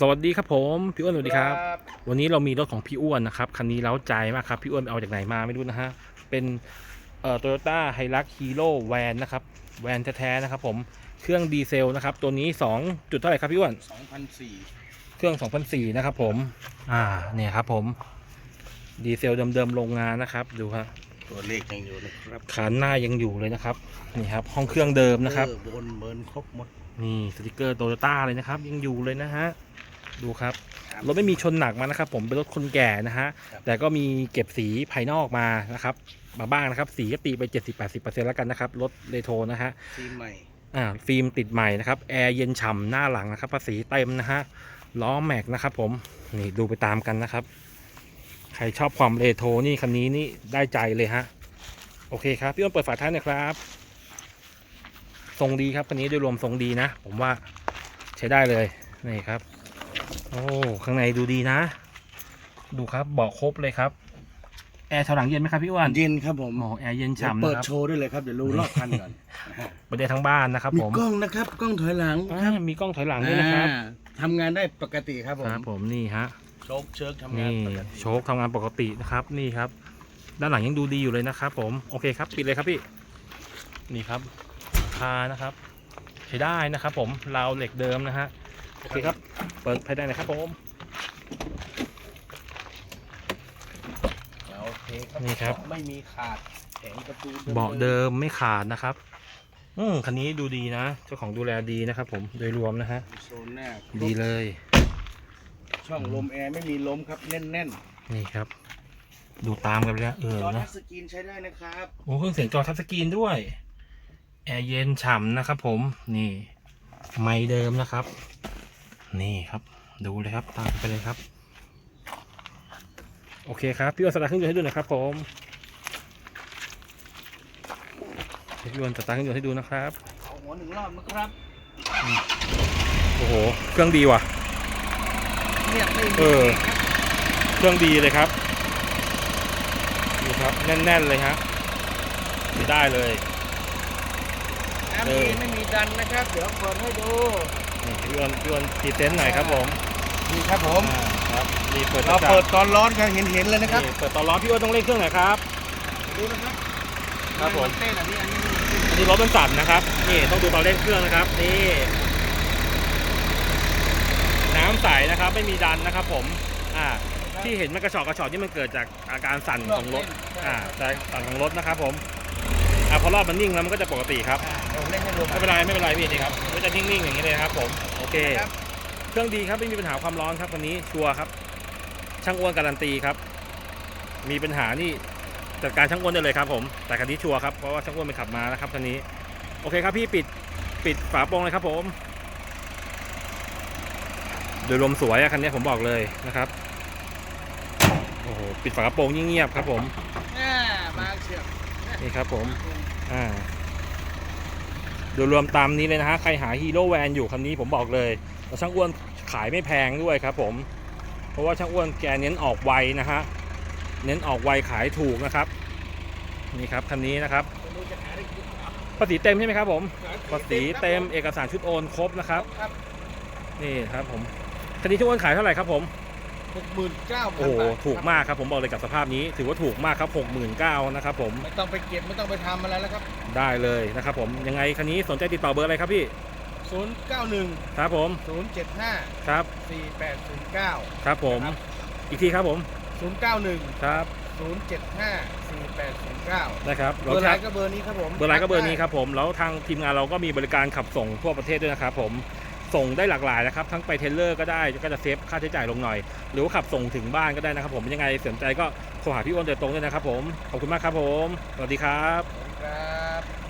สวัสดีครับผมพี่อ้วนสวัสดีครับ วันนี้เรามีรถของพี่อ้วนนะครับคันนี้เล้าใจมากครับพี่อ้วนไปเอาจากไหนมาไม่รู้นะฮะเป็นเอ่อโตโยต้าไฮรักฮีโร่แวนนะครับแวนแท้ๆนะครับ ผมเครื่องดีเซลนะครับ ตัวนี้2จุดเท่าไหร่ครับพี่อ้วน2004เครื่อง2004นะครับ ผม อ่าเนี่ยครับ ผมดีเซลเดิมๆโรงงานนะครับ ดูครับตัวเลขยังอยู่นะครับขานหน้ายังอยู่เลยนะครับนี่ครับ ห้องเครื่องเดิมนะครับเออบนเบิร์นครบหมด นี่สติกเกอร์โตโยต้าเลยนะครับ ยังอยู่เลยนะฮะดูครับครับรถไม่มีชนหนักมานะครับ ผมเป็นรถคนแก่นะฮะครับแต่ก็มีเก็บสีภายนอกมานะครับ มาบ้างนะครับ สีก็ตีไป 70-80%แล้วกันนะครับรถเรโทรนะฮะทีมใหม่อ่าฟิล์มติดใหม่นะครับแอร์เย็นฉ่ำหน้าหลังนะครับภาษีเต็มนะฮะล้อแม็กนะครับผมนี่ดูไปตามกันนะครับ ใครชอบความเรโทรนี่คันนี้นี่ได้ใจเลยฮะโอเคครับพี่อ้นเปิดฝาท้ายหน่อยครับ ทรงดีครับคันนี้โดยรวมทรงดีนะ ผมว่าใช้ได้เลยนี่ครับ โอ้ข้างในดูดีนะ ดูครับเบาะครบเลยครับ แอร์ถอยหลังเย็นไหมครับพี่อ้วนเย็นครับผมโอ้แอร์เย็นเดี๋ยวฉ่ำเปินะดครับโชว์ด้วยเลยครับ เดี๋ยวรู้รอบคันก่อนนะฮะประเดี๋ยวทั้งบ้านนะครับ มีผมกล้องนะครับ กล้องถอยหลังอ่ามีกล้องถอยหลังด้วยนะครับอ่าทำงานได้ปกติครับผมครับผมนี่ฮะ โชคเชิกทำงานนี่ปกติโชคทำงานปกตินะครับนี่ครับ ด้านหลังยังดูดีอยู่เลยนะครับผมโอเคครับปิดเลยครับพี่นี่ครับ คานะครับใช้ได้นะครับผมราวเหล็กเดิมนะฮะโอเคครับเปิดภายในหนะครับผมโอเคครับนี่ครับ ไม่มีขาดแข็งประตูเบาะเดิมไม่ขาดนะครับ อืมคันนี้ดูดีนะเจ้าของดูแลดีนะครับ ผมโดยรวมนะฮะโซนหน้าดีเลย ช่องลมแอร์ไม่มีลมครับแน่นนี่ครับ ดูตามกันไปแล้วเออๆจอทันะชสกรีนใช้ได้นะครับ โอ้เครื่องเสียงจอทัชสกรีนด้วย แอร์เย็นฉ่ำนะครับผมนี่ไมค์เดิมนะครับ นี่ครับดูเลยครับตามไปเลยครับ โอเคครับ พี่อ้วนสตาร์ทเครื่องยนต์ให้ดูหน่อยครับผมพี่อ้วนสตาร์ทเครื่องยนต์ให้ดูนะครับเอาหัวหนึ่งรอบนะครับโอ้โหเครื่องดีว่ะเงียบไม่มีเออเครื่องดีเลยครับดูครับแน่นๆเลยฮะไม่ได้เลย น้ำเอดีอไม่มีดันนะครับ เดี๋ยวเปิดให้ดูนี่พี่อ้วนพี่อ้วนพรีเซนต์หน่อยครับผมนี่ครับผม อ่าครับนี่เปิดเราตั้งแต่เปิดตอนร้อนครับเห็นเห็นๆเลยนะครับนี่เปิดตอนร้อนพี่อ้วนต้องเร่งเครื่องหน่อยครับ ดูนะครับครับผมนเต้นอันนี้อันนี้อันนี้รถมันสั่นนะครับ นี่ต้องดูตอนเร่งเครื่องนะครับ นี่ น้ำใสนะครับ ไม่มีดันนะครับ ผม อ่า ที่เห็นมันกระชอกกระชอกนี่มันเกิดจากอาการสั่นของรถ อ่าแต่สั่นของรถนะครับ ผม อ่าพอรอบมันนิ่งแล้วมันก็จะปกติครับ อ่า เดี๋ยวเล่นให้ดูไม่เป็นไรไม่เป็นไรพี่นี่ครับมันก็จะนิ่งๆอย่างนี้เลยครับ ผมโอเคครับเครื่องดีครับไม่มีปัญหาความร้อนครับวันนี้ชัวร์ครับ ช่างอ้วนการันตีครับ มีปัญหานี่จัดการช่างอ้วนได้เลยครับ ผม แต่คันนี้ชัวร์ครับเพราะว่าช่างอ้วนไปขับมานะครับคันนี้ โอเคครับพี่ปิดปิดฝาโปรงเลยครับ ผมโดยรวมสวยอะคันนี้ผมบอกเลยนะครับโอ้โหปิดฝากระโปรงยิ่งเงียบครับ ผมอ่ามาเชียวนี่ครับผม อ่า โดยรวมตามนี้เลยนะฮะ ใครหาฮีโร่แวนอยู่คันนี้ผมบอกเลยแล้วช่างอ้วนขายไม่แพงด้วยครับผม เพราะว่าช่างอ้วนแกเน้นออกไวนะฮะ เน้นออกไวขายถูกนะครับ นี่ครับคันนี้นะครับดูจะหาได้กี่ภาษีเต็มใช่ไหมครับผมภาษีเต็มเอกสารชุดโอนครบนะครับครับนี่ครับผมคันนี้ช่างอ้วนขายเท่าไหร่ครับผม หกหมื่นเก้าพันโอ้โหบาทถูกมากครับผมบอกเลยกับสภาพนี้ถือว่าถูกมากครับ69,000นะครับผมไม่ต้องไปเก็บไม่ต้องไปทำอะไรแล้วครับได้เลยนะครับผมยังไงคันนี้สนใจติดต่อเบอร์อะไรครับพี่ศูนย์เก้าหนึ่งครับผมศูนย์เจ็ดห้าครับสี่แปดศูนย์เก้าครับผมครับอีกทีครับผมศูนย์เก้าหนึ่งครับศูนย์เจ็ดห้าสี่แปดศูนย์เก้าได้ครับเบอร์ไลน์ก็เบอร์นี้ครับผมเบอร์ไลน์ก็เบอร์นี้ครับผมแล้วทางทีมงานเราก็มีบริการขับส่งทั่วประเทศด้วยนะครับผม ส่งได้หลากหลายนะครับ ทั้งไปเทเลอร์ก็ได้ก็จะเซฟค่าใช้จ่ายลงหน่อย หรือว่าขับส่งถึงบ้านก็ได้นะครับผมยังไงสนใจก็โทรหาพี่อ้วนโดยตรงด้วยนะครับผมขอบคุณมากครับผมสวัสดีครับ